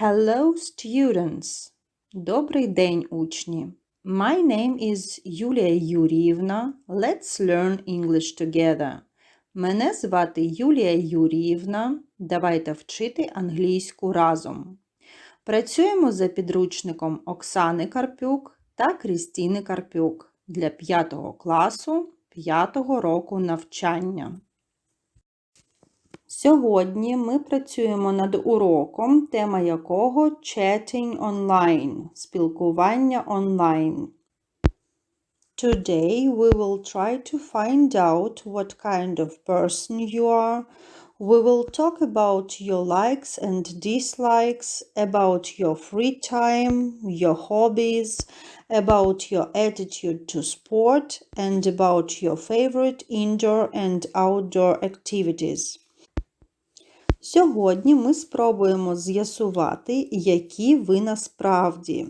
Hello, students! Добрий день, учні! My name is Юлія Юріївна. Let's learn English together. Мене звати Юлія Юріївна. Давайте вчити англійську разом. Працюємо за підручником Оксани Карпюк та Крістіни Карпюк для 5 класу 5 року навчання. Сьогодні ми працюємо над уроком, тема якого Chatting online – спілкування онлайн. Today we will try to find out what kind of person you are. We will talk about your likes and dislikes, about your free time, your hobbies, about your attitude to sport, and about your favorite indoor and outdoor activities. Сьогодні ми спробуємо з'ясувати, які ви насправді.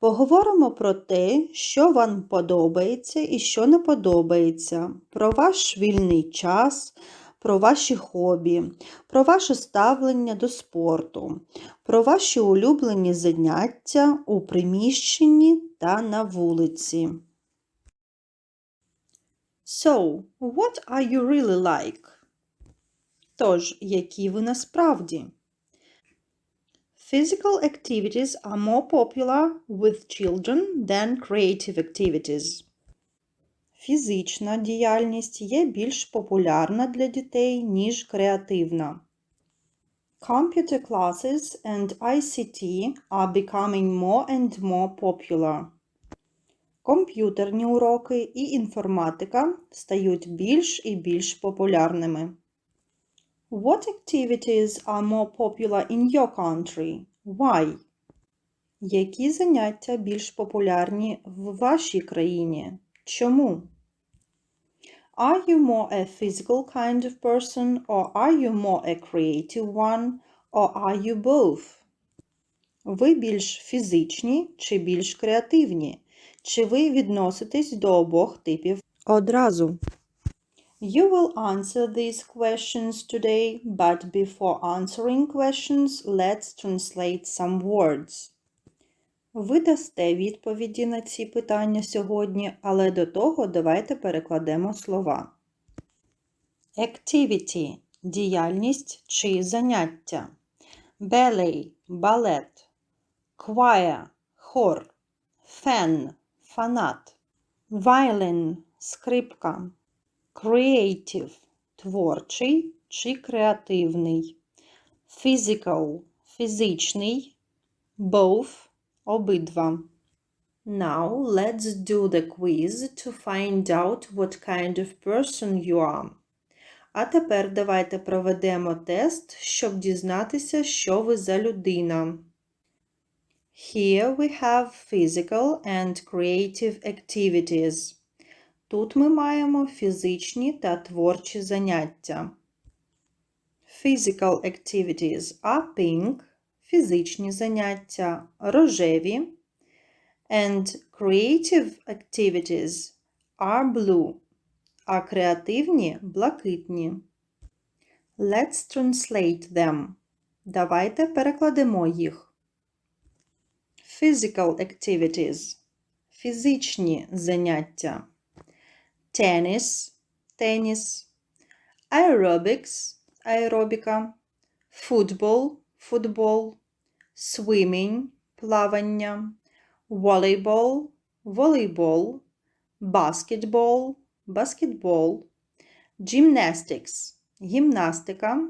Поговоримо про те, що вам подобається і що не подобається, про ваш вільний час, про ваші хобі, про ваше ставлення до спорту, про ваші улюблені заняття у приміщенні та на вулиці. So, what are you really like? Тож, які ви насправді? Physical activities are more popular with children than creative activities. Фізична діяльність є більш популярна для дітей, ніж креативна. Computer classes and ICT are becoming more and more popular. Комп'ютерні уроки і інформатика стають більш і більш популярними. What activities are more popular in your country? Why? Які заняття більш популярні в вашій країні? Чому? Are you more a physical kind of person or are you more a creative one or are you both? Ви більш фізичні чи більш креативні? Чи ви відноситесь до обох типів одразу? You will answer these questions today, but before answering questions, let's translate some words. Ви дасте відповіді на ці питання сьогодні, але до того давайте перекладемо слова. Activity – діяльність чи заняття. Ballet – балет. Choir – хор. Fan – фанат. Violin – скрипка. Creative – творчий чи креативний. Physical – фізичний. Both – обидва. Now let's do the quiz to find out what kind of person you are. А тепер давайте проведемо тест, щоб дізнатися, що ви за людина. Here we have physical and creative activities. Тут ми маємо фізичні та творчі заняття. Physical activities are pink, фізичні заняття рожеві. And creative activities are blue, а креативні блакитні. Let's translate them. Давайте перекладемо їх. Physical activities фізичні заняття tennis, теніс, aerobics, аеробіка, football, футбол, swimming, плавання, volleyball, волейбол, basketball, баскетбол, gymnastics, гімнастика,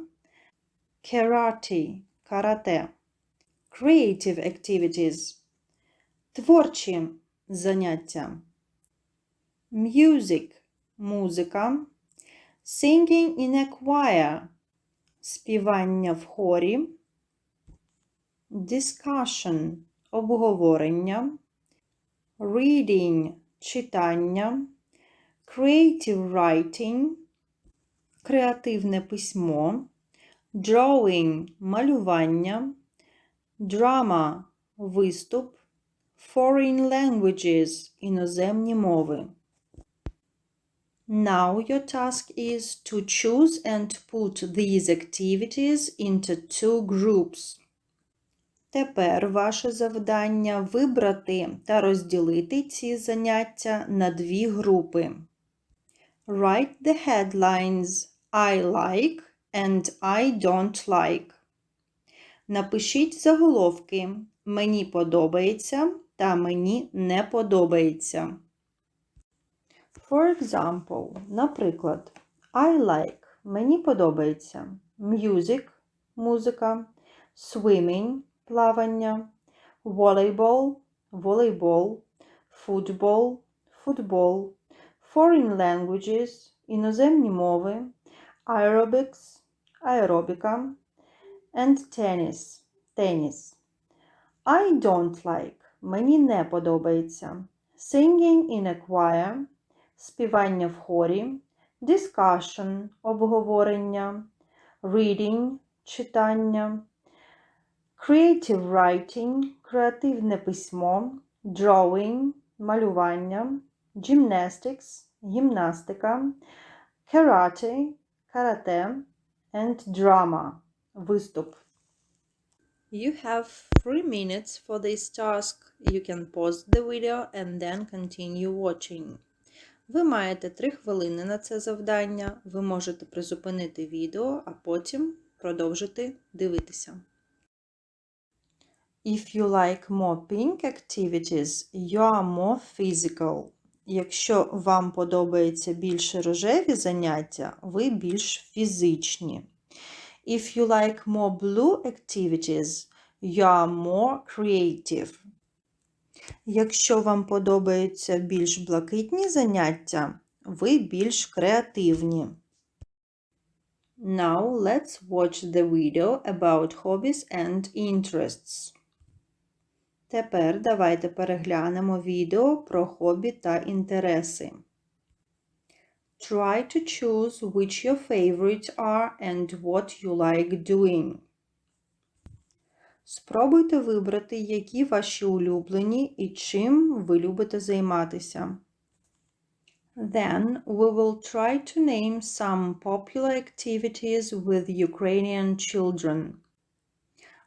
karate, карате, creative activities, творчі заняття. Music музика, singing in a choir співання в хорі, discussion обговорення, reading читання, creative writing креативне письмо, drawing малювання, drama виступ, foreign languages іноземні мови. Now your task is to choose and put these activities into two groups. Тепер ваше завдання вибрати та розділити ці заняття на дві групи. Write the headlines I like and I don't like. Напишіть заголовки Мені подобається та мені не подобається. For example, наприклад, I like мені подобається music музика, swimming плавання, volleyball волейбол, football футбол, foreign languages іноземні мови, aerobics аеробіка and tennis теніс. I don't like мені не подобається. Singing in a choir співання в хорі, discussion обговорення, reading читання, creative writing креативне письмо, drawing малювання, gymnastics гімнастика, karate карате and drama виступ. You have three minutes for this task. You can pause the video and then continue watching. Ви маєте 3 хвилини на це завдання. Ви можете призупинити відео, а потім продовжити дивитися. If you like more pink activities, you are more physical. Якщо вам подобаються більше рожеві заняття, ви більш фізичні. If you like more blue activities, you are more creative. Якщо вам подобаються більш блакитні заняття, ви більш креативні. Now let's watch the video about hobbies and interests. Тепер давайте переглянемо відео про хобі та інтереси. Try to choose which your favorites are and what you like doing. Спробуйте вибрати, які ваші улюблені і чим ви любите займатися. Then we will try to name some popular activities with Ukrainian children.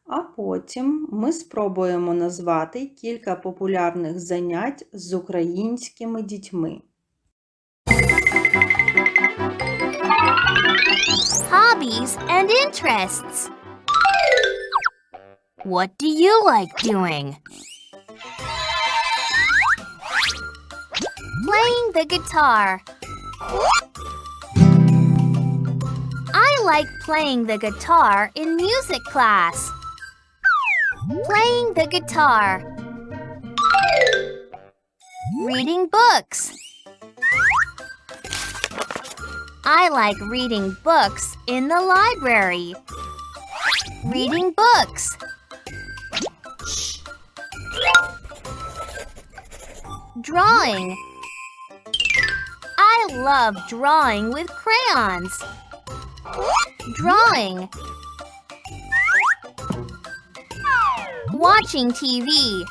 А потім ми спробуємо назвати кілька популярних занять з українськими дітьми. Hobbies and interests. What do you like doing? Playing the guitar. I like playing the guitar in music class. Playing the guitar. Reading books. I like reading books in the library. Reading books. Drawing. I love drawing with crayons. Drawing. Watching TV.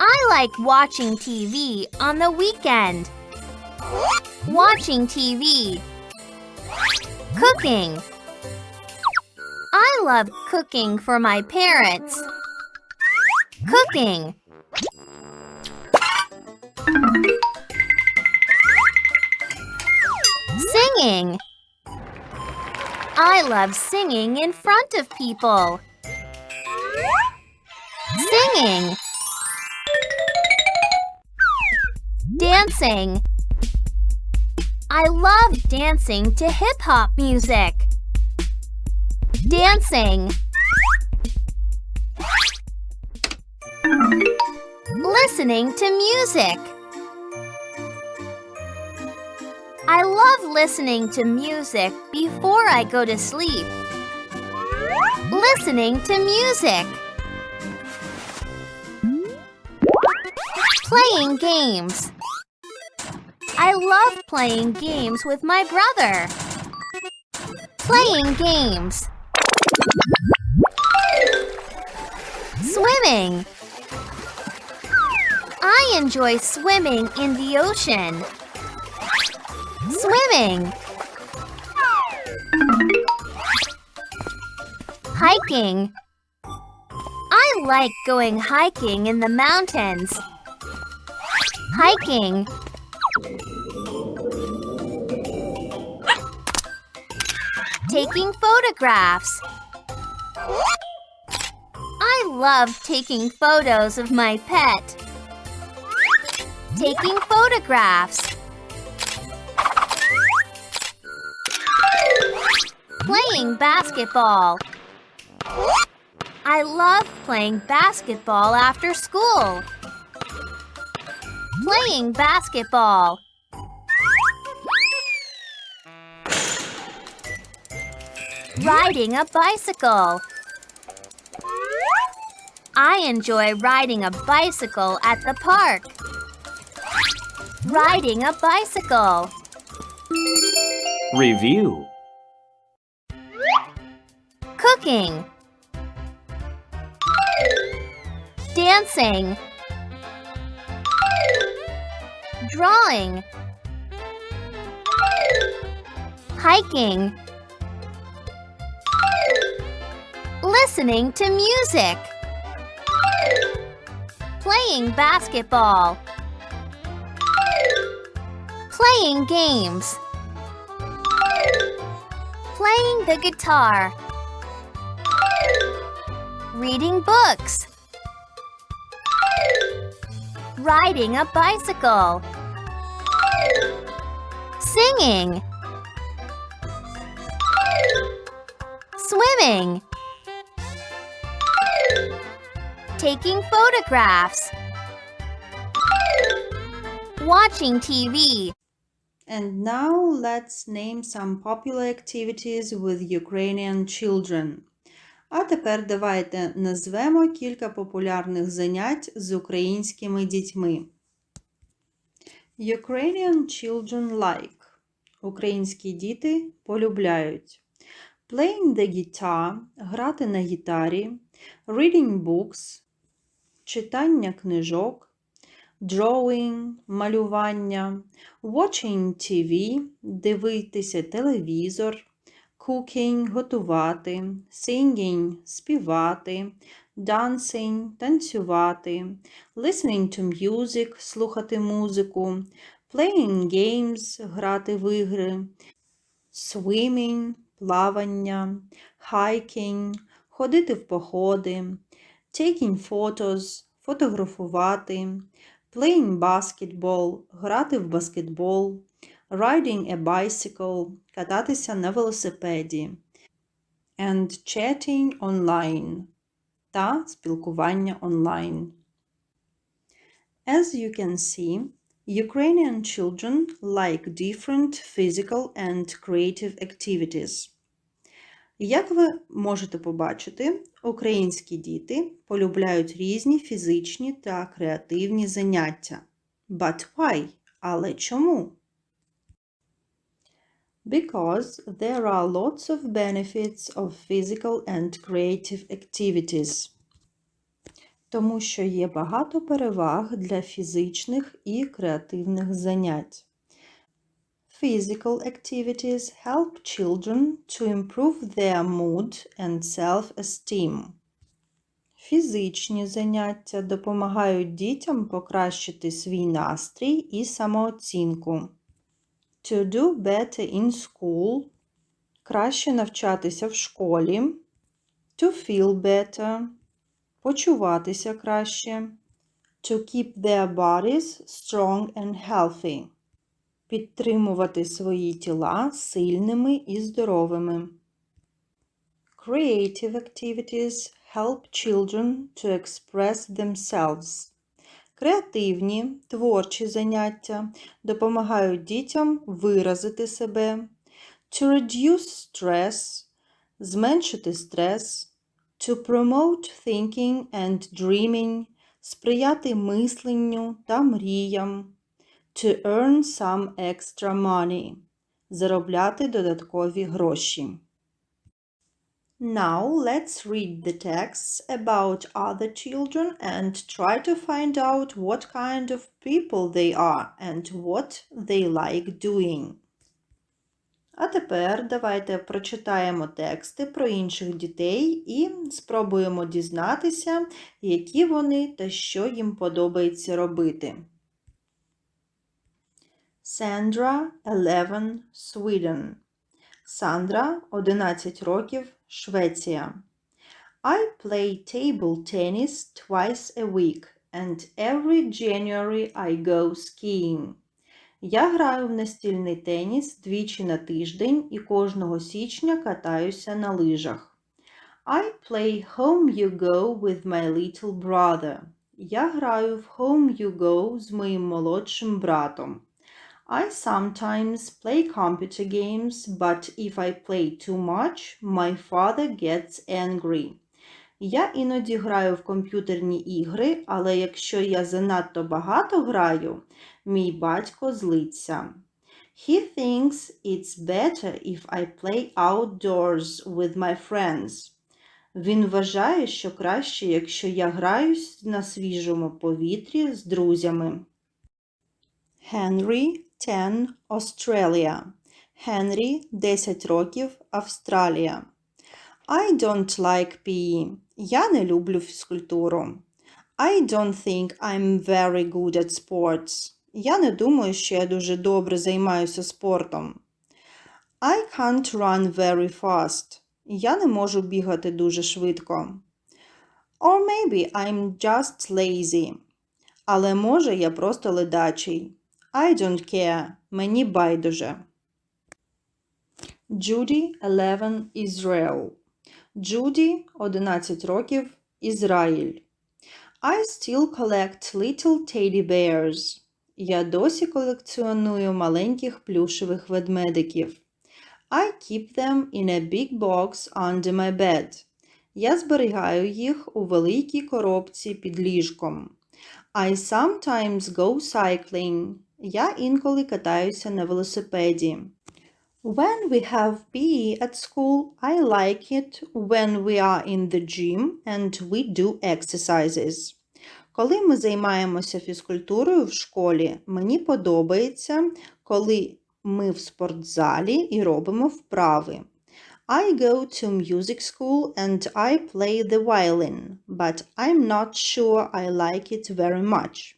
I like watching TV on the weekend. Watching TV. Cooking. I love cooking for my parents. Cooking. Singing. I love singing in front of people. Singing. Dancing. I love dancing to hip hop music. Dancing. Listening to music. I love listening to music before I go to sleep. Listening to music. Playing games. I love playing games with my brother. Playing games. Swimming. I enjoy swimming in the ocean. Swimming. Hiking. I like going hiking in the mountains. Hiking. Taking photographs. I love taking photos of my pet. Taking photographs. Playing basketball. I love playing basketball after school. Playing basketball. Riding a bicycle. I enjoy riding a bicycle at the park. Riding a bicycle. Review. Cooking. Dancing. Drawing. Hiking. Listening to music. Playing basketball. Playing games. Playing the guitar. Reading books. Riding a bicycle. Singing. Swimming. Taking photographs. Watching TV. And now let's name some popular activities with Ukrainian children. А тепер давайте назвемо кілька популярних занять з українськими дітьми. Ukrainian children like. Українські діти полюбляють. Playing the guitar – грати на гітарі. Reading books – читання книжок. Drawing – малювання. Watching TV – дивитися телевізор. Cooking – готувати. Singing – співати. Dancing – танцювати. Listening to music – слухати музику. Playing games – грати в ігри. Swimming – плавання. Hiking – ходити в походи. Taking photos – фотографувати. Playing basketball – грати в баскетбол. Riding a bicycle – кататися на велосипеді. And chatting online та спілкування онлайн. As you can see, Ukrainian children like different physical and creative activities. Як ви можете побачити, українські діти полюбляють різні фізичні та креативні заняття. But why? Але чому? Because there are lots of benefits of physical and creative activities. Тому що є багато переваг для фізичних і креативних занять. Physical activities help children to improve their mood and self-esteem. Фізичні заняття допомагають дітям покращити свій настрій і самооцінку. To do better in school – краще навчатися в школі. To feel better – почуватися краще. To keep their bodies strong and healthy – підтримувати свої тіла сильними і здоровими. Creative activities help children to express themselves. Креативні, творчі заняття допомагають дітям виразити себе, to reduce stress, зменшити стрес, to promote thinking and dreaming, сприяти мисленню та мріям, to earn some extra money, заробляти додаткові гроші. Now let's read the texts about other children and try to find out what kind of people they are and what they like doing. А тепер давайте прочитаємо тексти про інших дітей і спробуємо дізнатися, які вони та що їм подобається робити. Sandra, 11, Sweden. Сандра, 11 років, Швеція. I play table tennis twice a week, and every January I go skiing. Я граю в настільний теніс двічі на тиждень і кожного січня катаюся на лижах. I play home you go with my little brother. Я граю в home you go з моїм молодшим братом. I sometimes play computer games, but if I play too much, my father gets angry. Я іноді граю в комп'ютерні ігри, але якщо я занадто багато граю, мій батько злиться. He thinks it's better if I play outdoors with my friends. Він вважає, що краще, якщо я граюсь на свіжому повітрі з друзями. Henry 10 Australia. Henry 10 років Австралія. I don't like PE. Я не люблю фізкультуру. I don't think I'm very good at sports. Я не думаю, що я дуже добре займаюся спортом. I can't run very fast. Я не можу бігати дуже швидко. Or maybe I'm just lazy. Але може я просто ледачий. I don't care. Мені байдуже. Judy 11 Israel. Джуді 11 років Ізраїль. I still collect little teddy bears. Я досі колекціоную маленьких плюшевих ведмедиків. I keep them in a big box under my bed. Я зберігаю їх у великій коробці під ліжком. I sometimes go cycling. Я інколи катаюся на велосипеді. When we have PE at school, I like it when we are in the gym and we do exercises. Коли ми займаємося фізкультурою в школі, мені подобається, коли ми в спортзалі і робимо вправи. I go to music school and I play the violin, but I'm not sure I like it very much.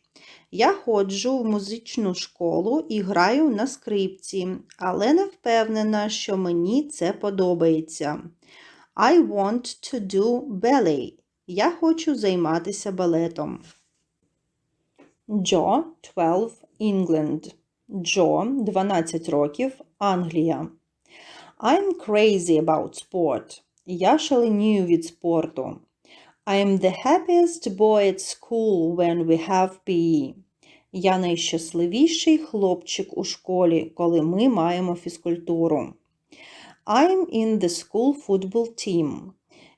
Я ходжу в музичну школу і граю на скрипці, але не впевнена, що мені це подобається. I want to do ballet. Я хочу займатися балетом. Джо 12 England. Джо 12 років Англія. I'm crazy about sport. Я шаленію від спорту. I'm the happiest boy at school when we have PE. Я найщасливіший хлопчик у школі, коли ми маємо фізкультуру. I'm in the school football team.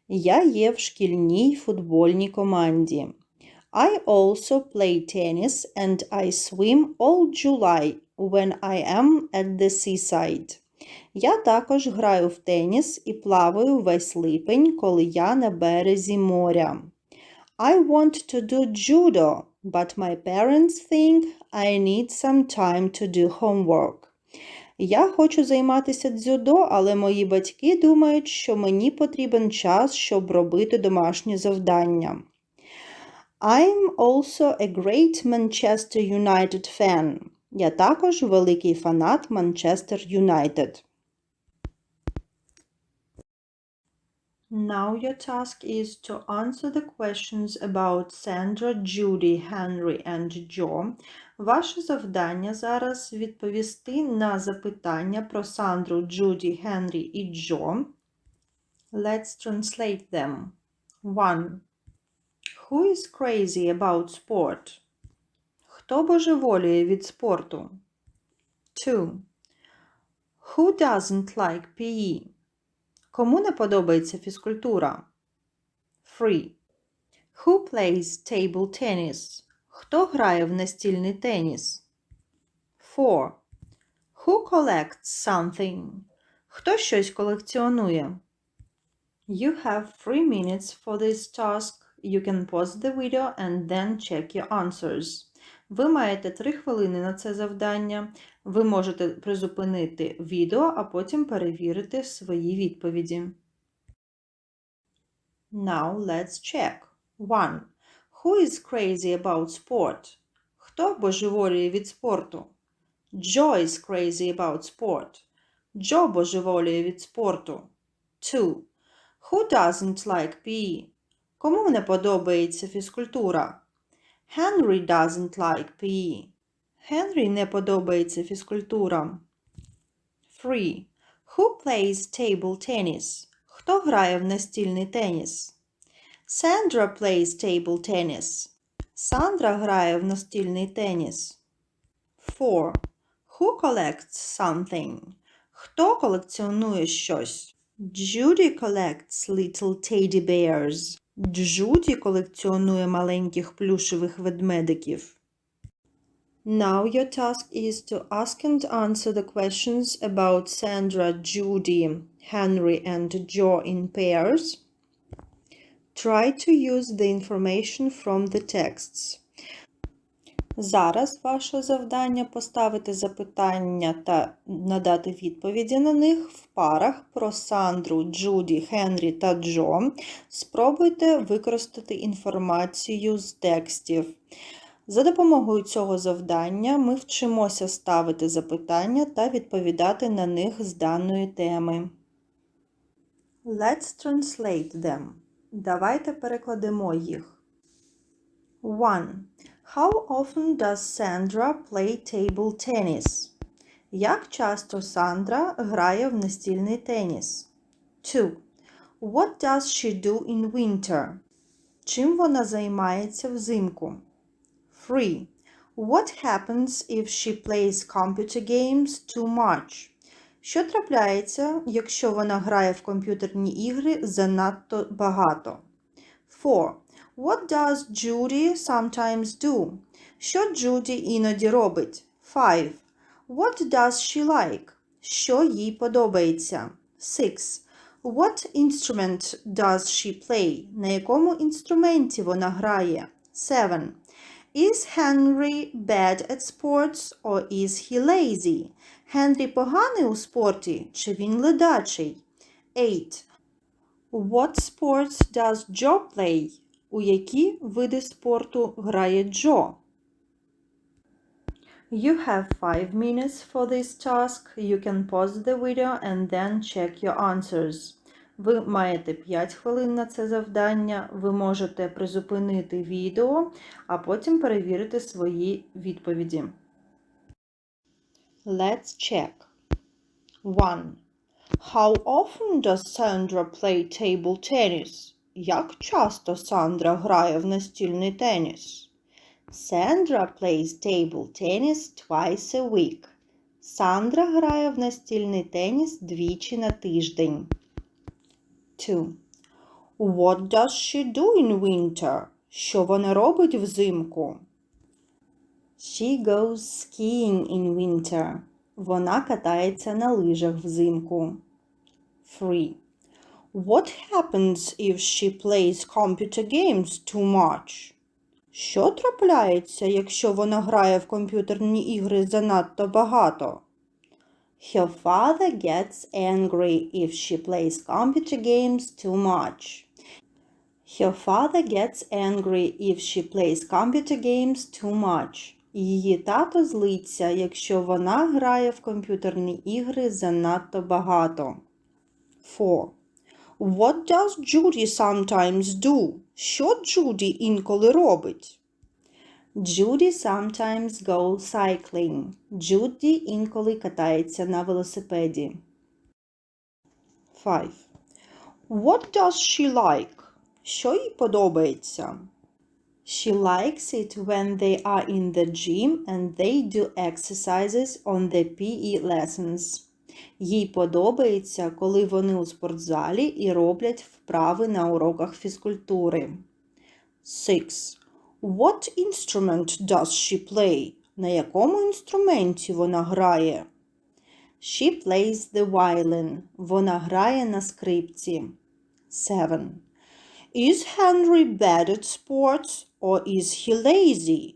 Я є в шкільній футбольній команді. I also play tennis and I swim all July when I am at the seaside. Я також граю в теніс і плаваю весь липень, коли я на березі моря. I want to do judo, but my parents think I need some time to do homework. Я хочу займатися дзюдо, але мої батьки думають, що мені потрібен час, щоб робити домашні завдання. I'm also a great Manchester United fan. Я також великий фанат Manchester United. Now your task is to answer the questions about Sandra, Judy, Henry and Joe. Ваше завдання зараз відповісти на запитання про Сандру, Джуді, Генрі і Джо. Let's translate them. 1. Who is crazy about sport? Хто божеволіє від спорту? 2. Who doesn't like PE? Кому не подобається фізкультура? 3. Who plays table tennis? Хто грає в настільний теніс? 4. Who collects something? Хто щось колекціонує? You have 3 minutes for this task. You can pause the video and then check your answers. Ви маєте 3 хвилини на це завдання. Ви можете призупинити відео, а потім перевірити свої відповіді. Now let's check. 1. Who is crazy about sport? Хто божеволіє від спорту? Joe is crazy about sport. Джо божеволіє від спорту. 2. Who doesn't like PE? Кому не подобається фізкультура? Henry doesn't like PE. Генрі не подобається фізкультура. 3. Who plays table tennis? Хто грає в настільний теніс? Sandra plays table tennis. Сандра грає в настільний теніс. 4. Who collects something? Хто колекціонує щось? Judy collects little teddy bears. Джуді колекціонує маленьких плюшевих ведмедиків. Now your task is to ask and answer the questions about Sandra, Judy, Henry, and Joe in pairs. Try to use the information from the texts. Зараз ваше завдання поставити запитання та надати відповіді на них в парах про Сандру, Джуді, Хенрі та Джо. Спробуйте використати інформацію з текстів. За допомогою цього завдання ми вчимося ставити запитання та відповідати на них з даної теми. Let's translate them. Давайте перекладемо їх. 1. How often does Sandra play table tennis? Як часто Сандра грає в настільний теніс? 2. What does she do in winter? Чим вона займається взимку? 3. What happens if she plays computer games too much? Що трапляється, якщо вона грає в комп'ютерні ігри занадто багато? 4. What does Judy sometimes do? Що Джуді іноді робить? 5. What does she like? Що їй подобається? 6. What instrument does she play? На якому інструменті вона грає? 7. Is Henry bad at sports or is he lazy? Генрі поганий у спорті чи він ледачий? 8. What sports does Joe play? У які види спорту грає Джо? You have 5 minutes for this task. You can pause the video and then check your answers. Ви маєте 5 хвилин на це завдання. Ви можете призупинити відео, а потім перевірити свої відповіді. Let's check. 1. How often does Sandra play table tennis? Як часто Сандра грає в настільний теніс? Sandra plays table tennis twice a week. Сандра грає в настільний теніс двічі на тиждень. 2. What does she do in winter? Що вона робить взимку? She goes skiing in winter. Вона катається на лижах взимку. 3. What happens if she plays computer games too much? Що трапляється, якщо вона грає в комп'ютерні ігри занадто багато? Her father gets angry if she plays computer games too much. Her father gets angry if she plays computer games too much. Її тато злиться, якщо вона грає в комп'ютерні ігри занадто багато. 4. What does Judy sometimes do? Що Джуді інколи робить? Judy sometimes goes cycling. Джуді інколи катається на велосипеді. 5. What does she like? Що їй подобається? She likes it when they are in the gym and they do exercises on the PE lessons. Їй подобається, коли вони у спортзалі і роблять вправи на уроках фізкультури. 6. What instrument does she play? На якому інструменті вона грає? She plays the violin. Вона грає на скрипці. 7. Is Henry bad at sports or is he lazy?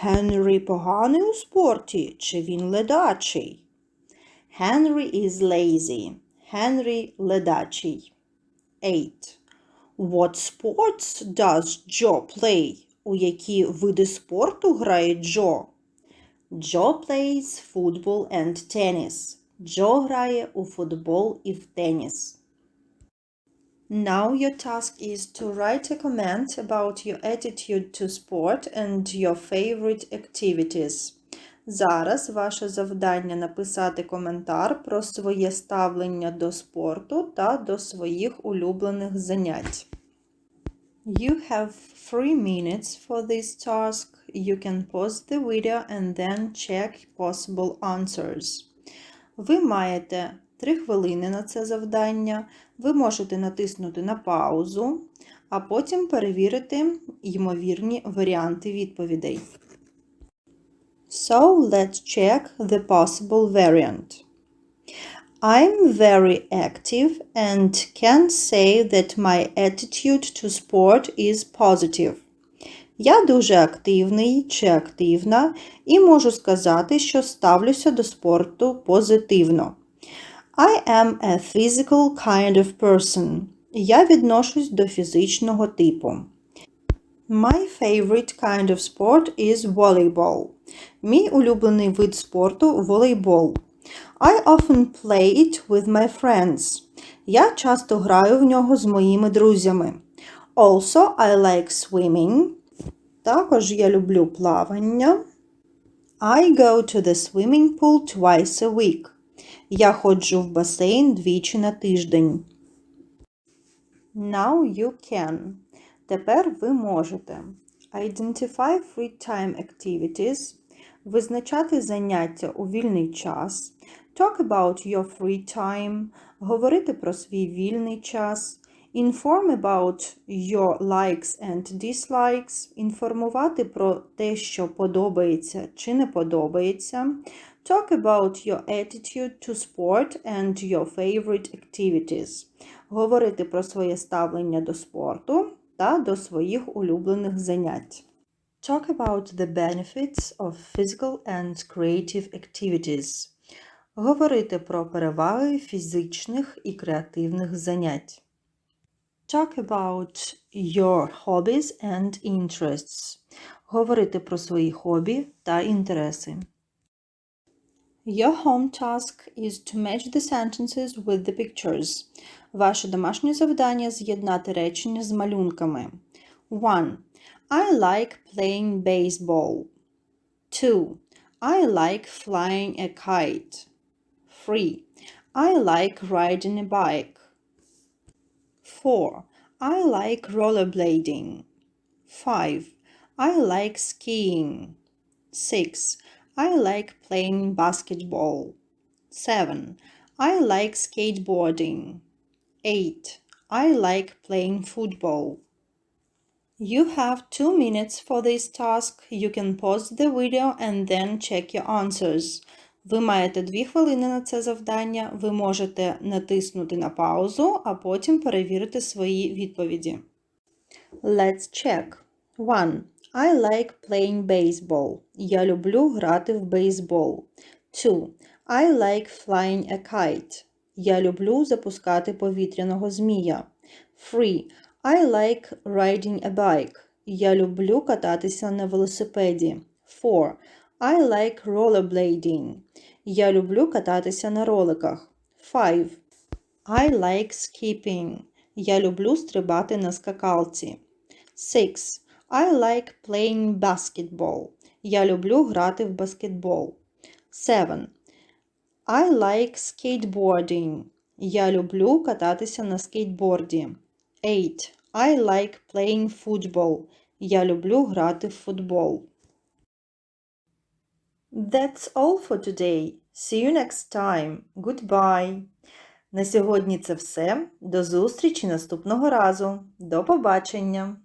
Генрі поганий у спорті, чи він ледачий? Henry is lazy. Henry ледачий. 8. What sports does Joe play? У які види спорту грає Джо? Joe plays football and tennis. Джо грає у футбол і в теніс. Now your task is to write a comment about your attitude to sport and your favorite activities. Зараз ваше завдання написати коментар про своє ставлення до спорту та до своїх улюблених занять. You have three minutes for this task. You can pause the video and then check possible answers. Ви маєте 3 хвилини на це завдання. Ви можете натиснути на паузу, а потім перевірити ймовірні варіанти відповідей. So let's check the possible variant. I'm very active and can say that my attitude to sport is positive. Я дуже активний чи активна і можу сказати, що ставлюся до спорту позитивно. I am a physical kind of person. Я відношусь до фізичного типу. My favorite kind of sport is volleyball. Мій улюблений вид спорту волейбол. I often play it with my friends. Я часто граю в нього з моїми друзями. Also, I like swimming. Також я люблю плавання. I go to the swimming pool twice a week. Я ходжу в басейн двічі на тиждень. Now you can. Тепер ви можете Identify free time activities. Визначати заняття у вільний час. Talk about your free time. Говорити про свій вільний час. Inform about your likes and dislikes. Інформувати про те, що подобається чи не подобається. Talk about your attitude to sport and your favorite activities. Говорити про своє ставлення до спорту та до своїх улюблених занять. Talk about the benefits of physical and creative activities. Говорити про переваги фізичних і креативних занять. Talk about your hobbies and interests. Говорити про свої хобі та інтереси. Your home task is to match the sentences with the pictures. Ваше домашнє завдання з'єднати речення з малюнками. 1. I like playing baseball. 2. I like flying a kite. 3. I like riding a bike. 4. I like rollerblading. 5. I like skiing. 6. I like playing basketball. 7. I like skateboarding. 8. I like playing football. You have two minutes for this task. You can pause the video and then check your answers. Ви маєте дві хвилини на це завдання. Ви можете натиснути на паузу, а потім перевірити свої відповіді. Let's check. 1. I like playing baseball. Я люблю грати в бейсбол. 2. I like flying a kite. Я люблю запускати повітряного змія. 3. I like riding a bike. Я люблю кататися на велосипеді. 4. I like rollerblading. Я люблю кататися на роликах. 5. I like skipping. Я люблю стрибати на скакалці. 6. I like playing basketball. Я люблю грати в баскетбол. 7. I like skateboarding. Я люблю кататися на скейтборді. 8. I like playing football. Я люблю грати в футбол. That's all for today. See you next time. Goodbye. На сьогодні це все. До зустрічі наступного разу. До побачення!